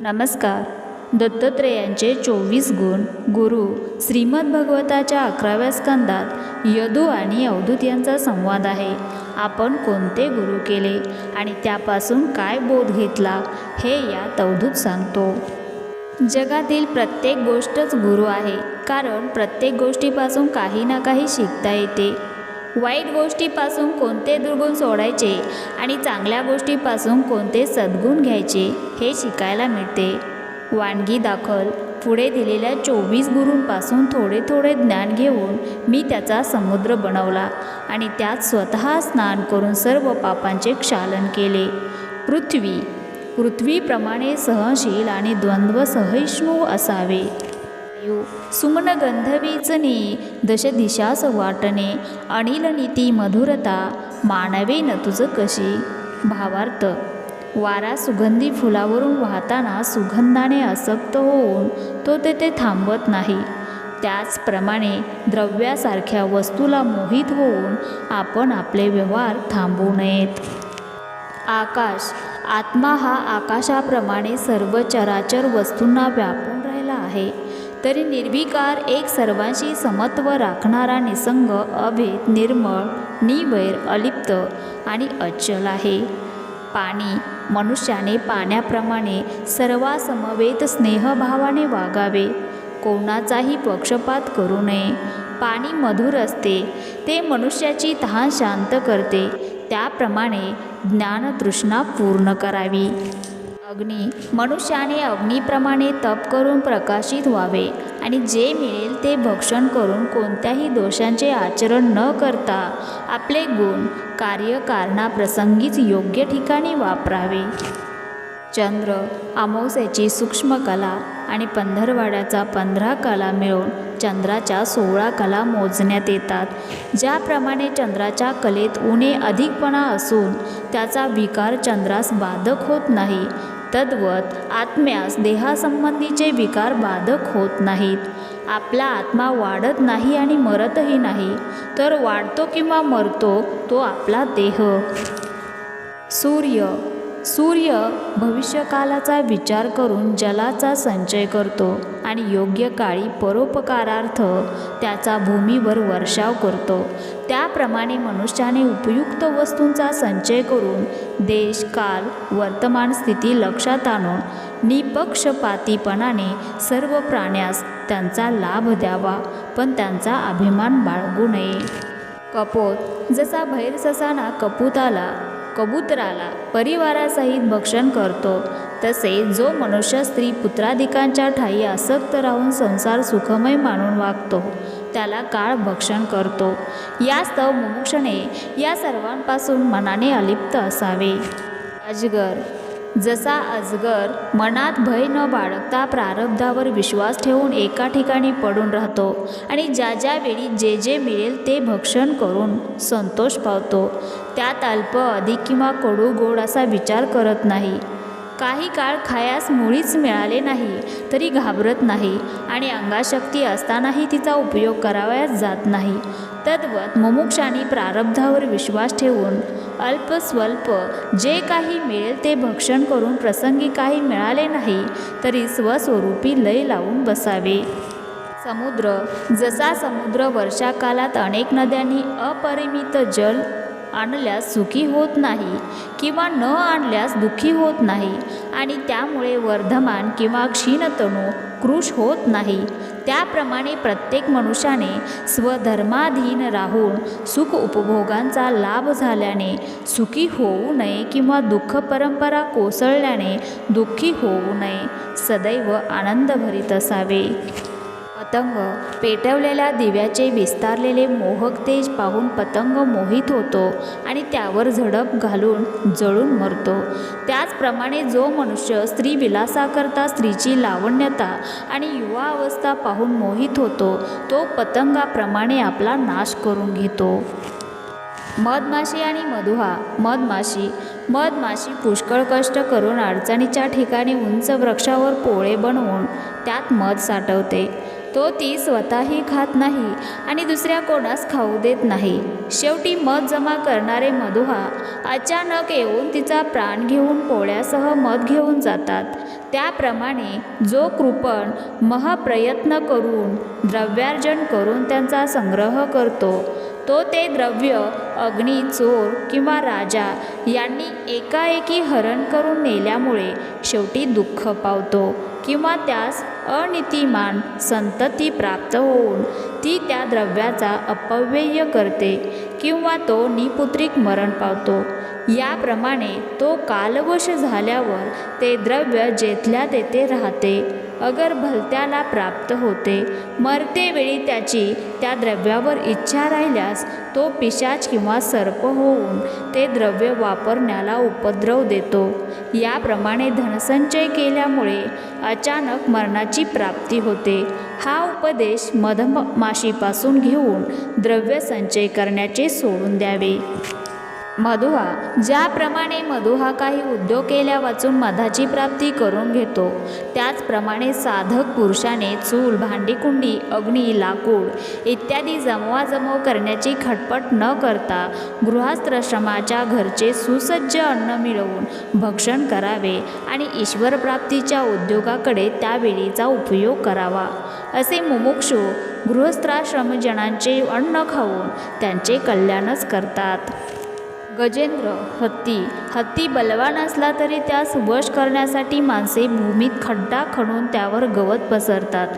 नमस्कार. दत्तात्रेयांचे चोवीस गुण गुरु श्रीमद भगवताच्या अकराव्या स्कंदात यदू आणि अवधूत यांचा संवाद आहे. आपण कोणते गुरु केले आणि त्यापासून काय बोध घेतला हे यात अवधूत सांगतो. जगातील प्रत्येक गोष्टच गुरु आहे कारण प्रत्येक गोष्टीपासून काही ना काही शिकता येते. वाईट गोष्टीपासून कोणते दुर्गुण सोडायचे आणि चांगल्या गोष्टीपासून कोणते सद्गुण घ्यायचे हे शिकायला मिळते. वानगी दाखल. पुढे दिलेल्या चोवीस गुरूंपासून थोडे थोडे ज्ञान घेऊन मी त्याचा समुद्र बनवला आणि त्यात स्वतः स्नान करून सर्व पापांचे क्षालन केले. पृथ्वी. पृथ्वीप्रमाणे सहनशील आणि द्वंद्व सहिष्णू असावे. वायू सुमन दश दिशास वाटणे अनिल नीती मधुरता मानवे न तुझ कशी? भावार्थ वारा सुगंधी फुलावरून वाहताना सुगंधाने असक्त होऊन तो तेथे थांबत नाही. त्याचप्रमाणे द्रव्यासारख्या वस्तूला मोहित होऊन आपण आपले व्यवहार थांबवू नयेत. आकाश आत्मा हा आकाशाप्रमाणे सर्व चराचर वस्तूंना व्यापून राहिला आहे. तरी निर्विकार एक सर्वांशी समत्व राखणारा निसंग अभेद निर्मळ निवैर अलिप्त आणि अचल आहे. पाणी मनुष्याने पाण्याप्रमाणे सर्वासमवेत स्नेहभावाने वागावे. कोणाचाही पक्षपात करू नये. पाणी मधुर असते. ते मनुष्याची तहान शांत करते. त्याप्रमाणे ज्ञानतृष्णा पूर्ण करावी. अग्नी मनुष्याने अग्नीप्रमाणे तप करून प्रकाशित व्हावे आणि जे मिळेल ते भक्षण करून कोणत्याही दोषांचे आचरण न करता आपले गुण कार्यकारणाप्रसंगीच योग्य ठिकाणी वापरावे. चंद्र अमावस्याची सूक्ष्म कला आणि पंधरवाड्याचा पंधरा कला मिळून चंद्राच्या सोळा कला मोजण्यात येतात ज्याप्रमाणे चंद्राच्या कलेत उणे अधिकपणा असून त्याचा विकार चंद्रास बाधक होत नाही तद्वत आत्म्यास देहासंबंधीचे विकार बाधक होत नाहीत. आपला आत्मा वाढत नाही आणि मरतही नाही. तर वाढतो किंवा मरतो तो आपला देह. सूर्य. सूर्य भविष्यकालाचा विचार करून जलाचा संचय करतो. आणि योग्य काळी परोपकारार्थ त्याचा भूमीवर वर्षाव करतो. त्याप्रमाणे मनुष्याने उपयुक्त वस्तूंचा संचय करून देश काल वर्तमान स्थिती लक्षात आणून निपक्षपातीपणाने सर्व प्राण्यास त्यांचा लाभ द्यावा पण त्यांचा अभिमान बाळगू नये. कपोत जसा भैर ससाना कपूताला कबुतराला परिवारासहित भक्षण करतो तसे जो मनुष्य स्त्री पुत्राधिकांच्या ठाई आसक्त राहून संसार सुखमय मानून वागतो त्याला काळ भक्षण करतो. यास्तव मुमुक्षणे या सर्वांपासून मनाने अलिप्त असावे. अजगर. जसा अजगर मनात भय न बाळगता प्रारब्धावर विश्वास ठेवून एका ठिकाणी पडून राहतो आणि ज्या ज्यावेळी जे जे मिळेल ते भक्षण करून संतोष पावतो. त्यात अल्प अधिक किंवा कडू गोड असा विचार करत नाही. काही काळ खायास मुळीच मिळाले नाही तरी घाबरत नाही आणि अंगाशक्ती असतानाही तिचा उपयोग करावयास जात नाही. तद्वत मुमुक्षाने प्रारब्धावर विश्वास ठेवून अल्पस्वल्प जे काही मिळेल ते भक्षण करून प्रसंगी काही मिळाले नाही तरी स्वस्वरूपी लय लावून बसावे. समुद्र जसा समुद्र वर्षाकालात अनेक नद्यांनी अपरिमित जल आणल्यास सुखी होत नाही किंवा न आणल्यास दुःखी होत नाही आणि त्यामुळे वर्धमान किंवा क्षीणतणू कृश होत नाही. त्याप्रमाणे प्रत्येक मनुष्याने स्वधर्माधीन राहून सुख उपभोगांचा लाभ झाल्याने सुखी होऊ नये किंवा दुःख परंपरा कोसळल्याने दुःखी होऊ नये सदैव आनंदभरीत असावे. पतंग. पेटवलेल्या दिव्याचे विस्तारलेले मोहक तेज पाहून पतंग मोहित होतो आणि त्यावर झडप घालून जळून मरतो. त्याचप्रमाणे जो मनुष्य स्त्री विलासाकरता स्त्रीची लावण्यता आणि युवा अवस्था पाहून मोहित होतो तो पतंगाप्रमाणे आपला नाश करून घेतो. मधमाशी आणि मधुहा. मधमाशी. मधमाशी पुष्कळ कष्ट करून अडचणीच्या ठिकाणी उंच वृक्षावर पोळे बनवून त्यात मध साठवते. तो ती स्वतःही खात नाही आणि दुसऱ्या कोणास खाऊ देत नाही. शेवटी मध जमा करणारे मधुहा अचानक येऊन तिचा प्राण घेऊन पोळ्यासह मध घेऊन जातात. त्याप्रमाणे जो कृपण महप्रयत्न करून द्रव्यार्जन करून त्यांचा संग्रह करतो तो ते द्रव्य अग्नी चोर किंवा राजा यांनी एकाएकी हरण करून नेल्यामुळे शेवटी दुःख पावतो किंवा त्यास अनितिमान संतती प्राप्त होऊन ती त्या द्रव्याचा अपव्यय करते किंवा तो निपुत्रिक मरण पावतो. याप्रमाणे तो कालवश झाल्यावर ते द्रव्य जेथल्या तेथे राहते. अगर भलत्याला प्राप्त होते मरतेवेळी त्याची त्या द्रव्यावर इच्छा राहिल्यास तो पिशाच किंवा सर्प होऊन ते द्रव्य वापरण्याला उपद्रव देतो. याप्रमाणे धनसंचय केल्यामुळे अचानक मरणाची प्राप्ती होते. हा उपदेश मधमाशीपासून घेऊन द्रव्य संचय करण्याचे सोडून द्यावे. मधुहा ज्याप्रमाणे मधुहा काही उद्योग केल्या वाचून मधाची प्राप्ती करून घेतो त्याचप्रमाणे साधक पुरुषाने चूल भांडीकुंडी अग्नी लाकूड इत्यादी जमवाजमव करण्याची खटपट न करता गृहस्थाश्रमाच्या घरचे सुसज्ज अन्न मिळवून भक्षण करावे आणि ईश्वरप्राप्तीच्या उद्योगाकडे त्यावेळीचा उपयोग करावा. असे मुमुक्षू गृहस्थाश्रमजनांचे अन्न खाऊन त्यांचे कल्याणच करतात. गजेंद्र हत्ती. हत्ती बलवान असला तरी त्यास वश करण्यासाठी माणसे भूमीत खड्डा खणून त्यावर गवत पसरतात.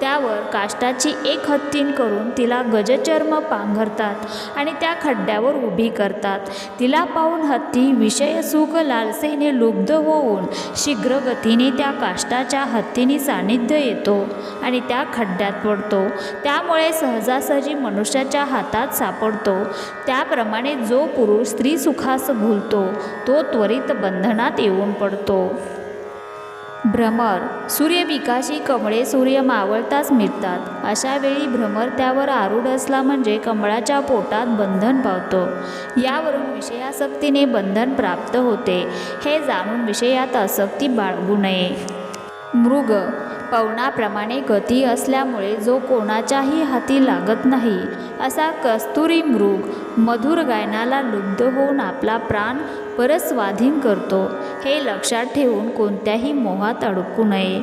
त्यावर काष्टाची एक हत्तीन करून तिला गजचर्म पांघरतात आणि त्या खड्ड्यावर उभी करतात. तिला पाहून हत्ती विषयसुख लालसेने लुब्ध होऊन शीघ्र गतीने त्या काष्टाच्या हत्तीने सान्निध्य येतो आणि त्या खड्ड्यात पडतो. त्यामुळे सहजासहजी मनुष्याच्या हातात सापडतो. त्याप्रमाणे जो पुरुष स्त्री सुखास भूलतो तो तो त्वरित बंधनात येऊन पडतो. भ्रमर सूर्यविकाशी कमळे सूर्य मावळताच मिळतात. अशा वेळी भ्रमर त्यावर आरूढ असला म्हणजे कमळाच्या पोटात बंधन पावतो. यावरून विषयासक्तीने बंधन प्राप्त होते. हे जाणून विषयात आसक्ती बाळगू नये. मृग पवनाप्रमाणे गती असल्यामुळे जो कोणाच्याही हाती लागत नाही असा कस्तुरी मृग मधुर गायनाला लुब्ध होऊन आपला प्राण परस्वाधीन करतो. हे लक्षात ठेवून कोणत्याही मोहात अडकू नये.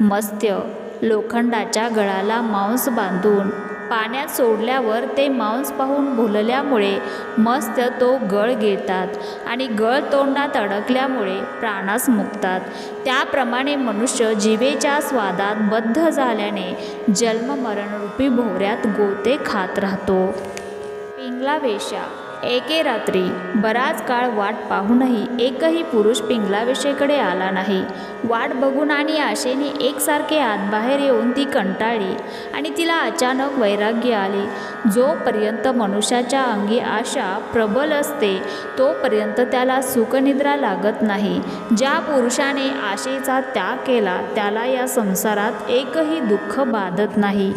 मत्स्य लोखंडाच्या गळाला मांस बांधून पाण्यात सोडल्यावर ते मांस पाहून भुलल्यामुळे मस्त तो गळ गिळतात आणि गळ तोंडात अडकल्यामुळे प्राणास मुकतात. त्याप्रमाणे मनुष्य जिवेच्या स्वादात बद्ध झाल्याने जन्ममरणरूपी भोवऱ्यात गोते खात राहतो. पिंगला वेशा एके रात्री बराच काळ वाट पाहूनही एकही पुरुष पिंगलाविषयीकडे आला नाही. वाट बघून आणि आशेने एकसारखे आतबाहेर येऊन ती कंटाळली आणि तिला अचानक वैराग्य आले. जोपर्यंत मनुष्याच्या अंगी आशा प्रबल असते तोपर्यंत त्याला सुखनिद्रा लागत नाही. ज्या पुरुषाने आशेचा त्याग केला त्याला या संसारात एकही दुःख बाधत नाही.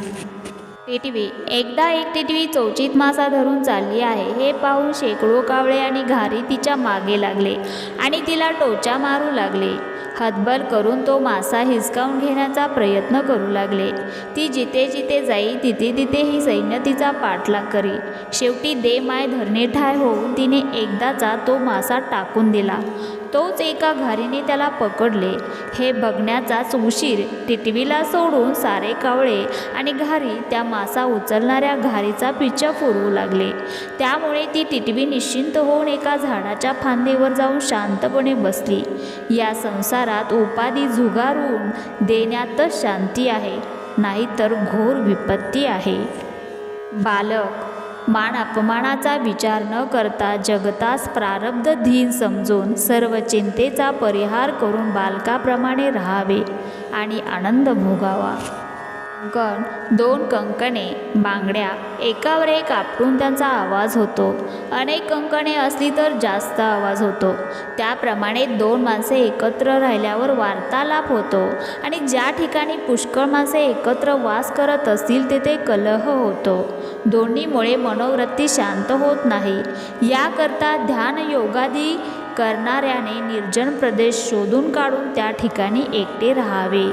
टिटवी एकदा एक टिटवी चौचित मासा धरून चालली आहे. हे पाहून शेकडो कावळे आणि घारी तिच्यामागे लागले आणि तिला टोचा मारू लागले. हतबल करून तो मासा हिसकावून घेण्याचा प्रयत्न करू लागले. ती जिथे जिथे जाई तिथे तिथे ही सैन्य तिचा पाठलाग करी. शेवटी दे माय धरणे ठाय होऊन तिने एकदाचा तो मासा टाकून दिला. तोच एका घारीने त्याला पकडले. हे बघण्याचाच उशीर टिटवीला सोडून सारे कावळे आणि घारी त्या मासा उचलणाऱ्या घारीचा पिच्छा फोडवू लागले. त्यामुळे ती टिटवी निश्चिंत होऊन एका झाडाच्या फांदीवर जाऊन शांतपणे बसली. या संसारात उपाधी झुगारून देण्यातच शांती आहे नाहीतर घोर विपत्ती आहे. बालक मान अपमानाचा विचार न करता जगतास प्रारब्ध धीन समजून सर्व चिंतेचा परिहार करून बालकाप्रमाणे राहावे आणि आनंद भोगावा. कंकण दोन कंकणे बांगड्या एकावर एक आपटून त्यांचा आवाज होतो. अनेक कंकणे असली तर जास्त आवाज होतो. त्याप्रमाणे दोन माणसे एकत्र राहिल्यावर वार्तालाप होतो आणि ज्या ठिकाणी पुष्कळ माणसे एकत्र वास करत असतील तेथे कलह होतो. दोन्हीमुळे मनोवृत्ती शांत होत नाही. याकरता ध्यान योगादी करणाऱ्याने निर्जन प्रदेश शोधून काढून त्या ठिकाणी एकटे राहावे.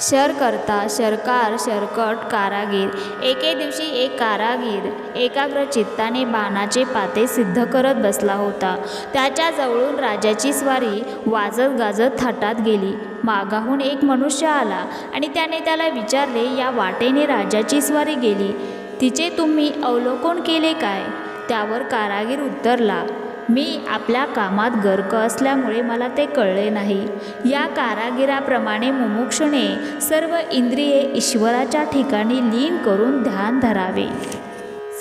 शरकर्ता शरकार शरकट कारागीर. एके दिवशी एक कारागीर एकाग्र चित्ताने बाणाचे पाते सिद्ध करत बसला होता. त्याच्या जवळून राजाची स्वारी वाजत गाजत थाटात गेली. मागाहून एक मनुष्य आला आणि त्याने त्याला विचारले या वाटेने राजाची स्वारी गेली. तिचे तुम्ही अवलोकन केले काय? त्यावर कारागीर उत्तरला मी आपल्या कामात गर्क असल्यामुळे मला ते कळले नाही. या कारागिराप्रमाणे मुमुक्षुने सर्व इंद्रिये ईश्वराच्या ठिकाणी लीन करून ध्यान धरावे.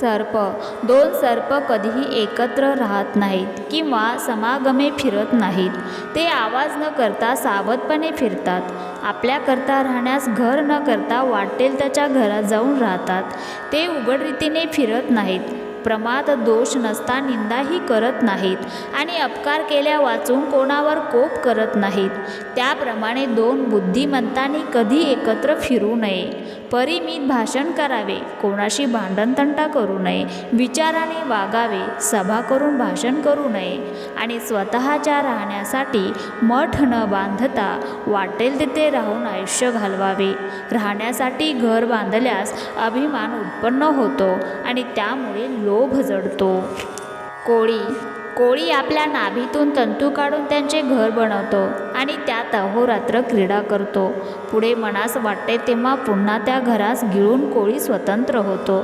सर्प दोन सर्प कधीही एकत्र राहत नाहीत किंवा समागमे फिरत नाहीत. ते आवाज न करता सावधपणे फिरतात. आपल्याकरता राहण्यास घर न करता वाटेल त्याच्या घरात जाऊन राहतात. ते उघडरीतीने फिरत नाहीत. प्रमाद दोष नसता निंदाही करत नाहीत. आणि अपकार केल्या वाचून कोणावर कोप करत नाहीत. त्याप्रमाणे दोन बुद्धिमंतांनी कधी एकत्र फिरू नये. परिमित भाषण करावे. कोणाशी भांडणतंटा करू नये. विचाराने वागावे. सभा करून भाषण करू नये. आणि स्वतःच्या राहण्यासाठी मठ न बांधता वाटेल तिथे राहून आयुष्य घालवावे. राहण्यासाठी घर बांधल्यास अभिमान उत्पन्न होतो. आणि त्यामुळे लोक लोभ जडतो कोळी कोळी आपल्या नाभीतून तंतू काढून त्यांचे घर बनवतो आणि त्यात अहोरात्र क्रीडा करतो. पुढे मनास वाटते तेव्हा पुन्हा त्या घरास गिळून कोळी स्वतंत्र होतो.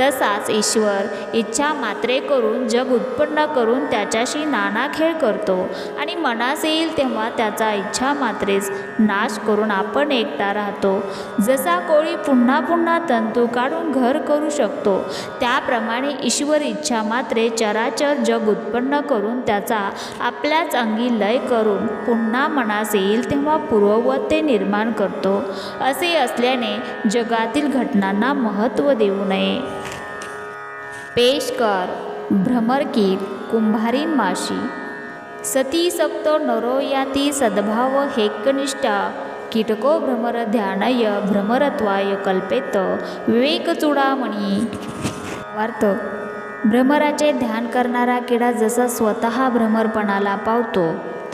तसाच ईश्वर इच्छा मात्रे करून जग उत्पन्न करून त्याच्याशी नाना खेळ करतो आणि मनास येईल तेव्हा त्याचा इच्छा मात्रेच नाश करून आपण एकटा राहतो. जसा कोळी पुन्हा पुन्हा तंतू काढून घर करू शकतो त्याप्रमाणे ईश्वर इच्छा मात्रे चराचर जग उत्पन्न करून त्याचा आपल्याच अंगी लय करून पुन्हा मनास येईल तेव्हा पूर्ववत ते निर्माण करतो. असे असल्याने जगातील घटनांना महत्त्व देऊ नये. पेशकर भ्रमरकी कुंभारी माशी. सती सप्त नरो याती सद्भाव हेकनिष्ठा कीटको भ्रमर ध्यानय भ्रमरत्वाय कल्पेत. विवेकचूडामणी वार्थ वार्त भ्रमराचे ध्यान करणारा किडा जसा स्वतः भ्रमरपणाला पावतो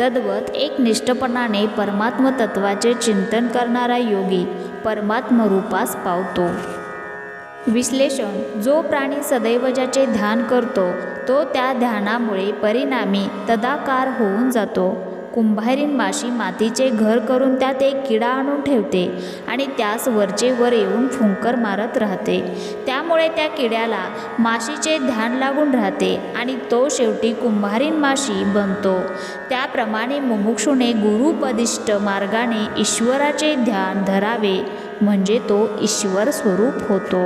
तद्वत एक निष्ठपणाने परमात्म तत्वाचे चिंतन करणारा योगी परमात्मरूपास पावतो. विश्लेषण जो प्राणी सदैव ज्याचे ध्यान करतो तो त्या ध्यानामुळे परिणामी तदाकार होऊन जातो. कुंभारीन माशी मातीचे घर करून त्यात एक किडा आणून ठेवते आणि त्यास वरचे वर येऊन फुंकर मारत राहते. त्यामुळे त्या किड्याला माशीचे ध्यान लागून राहते आणि तो शेवटी कुंभारीन माशी बनतो. त्याप्रमाणे मुमुक्षुने गुरुपदिष्ट मार्गाने ईश्वराचे ध्यान धरावे म्हणजे तो ईश्वर स्वरूप होतो.